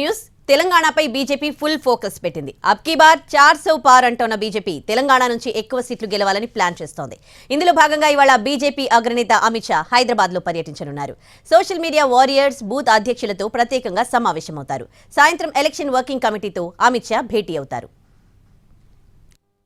News. తెలంగాణపై BJP full focus పెట్టింది. అబ్ కీ బార్ చార్ సౌ పార్ అంటున్న బీజేపీ తెలంగాణ నుంచి ఎక్కువ సీట్లు గెలవాలని ప్లాన్ చేస్తోంది. ఇందులో భాగంగా ఇవాళ బీజేపీ అగ్రనేత అమిత్ షా హైదరాబాద్లో పర్యటించనున్నారు. సోషల్ మీడియా వారియర్స్ బూత్ అధ్యక్షులతో ప్రత్యేకంగా సమావేశమవుతారు. సాయంత్రం ఎలక్షన్ వర్కింగ్ కమిటీతో అమిత్ షా భేటీ అవుతారు.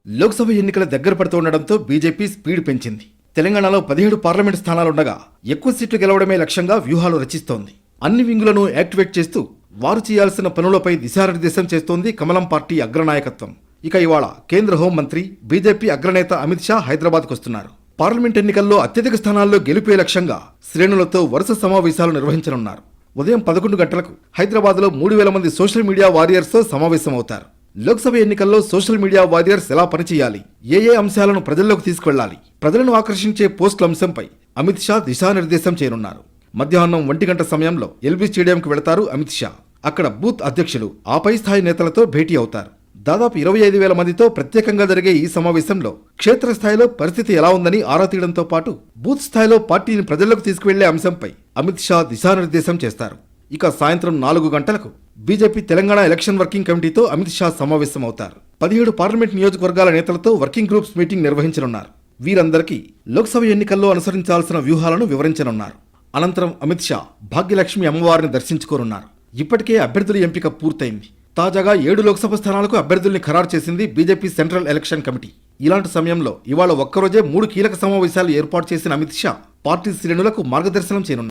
లోక్సభ ఎన్నికల దగ్గర పడుతుండటంతో బీజేపీ స్పీడ్ పెంచింది. తెలంగాణలో పదిహేడు పార్లమెంట్ స్థానాలుండగా ఎక్కువ సీట్లు గెలవడమే లక్ష్యంగా వ్యూహాలు రచిస్తోంది. అన్ని వింగులను యాక్టివేట్ చేస్తూ వారు చేయాల్సిన పనులపై దిశానిర్దేశం చేస్తోంది కమలం పార్టీ అగ్రనాయకత్వం. ఇక ఇవాళ కేంద్ర హోంమంత్రి బీజేపీ అగ్రనేత అమిత్ షా హైదరాబాద్కు వస్తున్నారు. పార్లమెంట్ ఎన్నికల్లో అత్యధిక స్థానాల్లో గెలిపే లక్ష్యంగా శ్రేణులతో వరుస సమావేశాలు నిర్వహించనున్నారు. ఉదయం పదకొండు గంటలకు హైదరాబాద్లో మూడు వేల మంది సోషల్ మీడియా వారియర్స్తో సమావేశమవుతారు. లోక్సభ ఎన్నికల్లో సోషల్ మీడియా వారియర్స్ ఎలా పనిచేయాలి? ఏ ఏ అంశాలను ప్రజల్లోకి తీసుకువెళ్ళాలి ప్రజలను ఆకర్షించే పోస్టుల అంశంపై అమిత్ షా దిశానిర్దేశం చేయనున్నారు. మధ్యాహ్నం ఒంటి గంట సమయంలో ఎల్బీ స్టేడియంకి వెళతారు అమిత్ షా. అక్కడ బూత్ అధ్యక్షులు ఆపై స్థాయి నేతలతో భేటీ అవుతారు. దాదాపు ఇరవై ఐదు వేల మందితో ప్రత్యేకంగా జరిగే ఈ సమావేశంలో క్షేత్రస్థాయిలో పరిస్థితి ఎలా ఉందని ఆరా తీయడంతో పాటు బూత్ స్థాయిలో పార్టీని ప్రజల్లోకి తీసుకువెళ్ళే అంశంపై అమిత్ షా దిశానిర్దేశం చేస్తారు. ఇక సాయంత్రం నాలుగు గంటలకు బీజేపీ తెలంగాణ ఎలక్షన్ వర్కింగ్ కమిటీతో అమిత్ షా సమావేశమవుతారు. పదిహేడు పార్లమెంట్ నియోజకవర్గాల నేతలతో వర్కింగ్ గ్రూప్స్ మీటింగ్ నిర్వహించనున్నారు. వీరందరికీ లోక్సభ ఎన్నికల్లో అనుసరించాల్సిన వ్యూహాలను వివరించనున్నారు. అనంతరం అమిత్ షా భాగ్యలక్ష్మి అమ్మవారిని దర్శించుకోనున్నారు. ఇప్పటికే అభ్యర్థుల ఎంపిక పూర్తయింది. తాజాగా ఏడు లోక్సభ స్థానాలకు అభ్యర్థుల్ని ఖరారు చేసింది బీజేపీ సెంట్రల్ ఎలక్షన్ కమిటీ. ఇలాంటి సమయంలో ఇవాళ ఒక్కరోజే మూడు కీలక సమావేశాలు ఏర్పాటు చేసిన అమిత్ షా పార్టీ శ్రేణులకు మార్గదర్శనం చేయనున్నారు.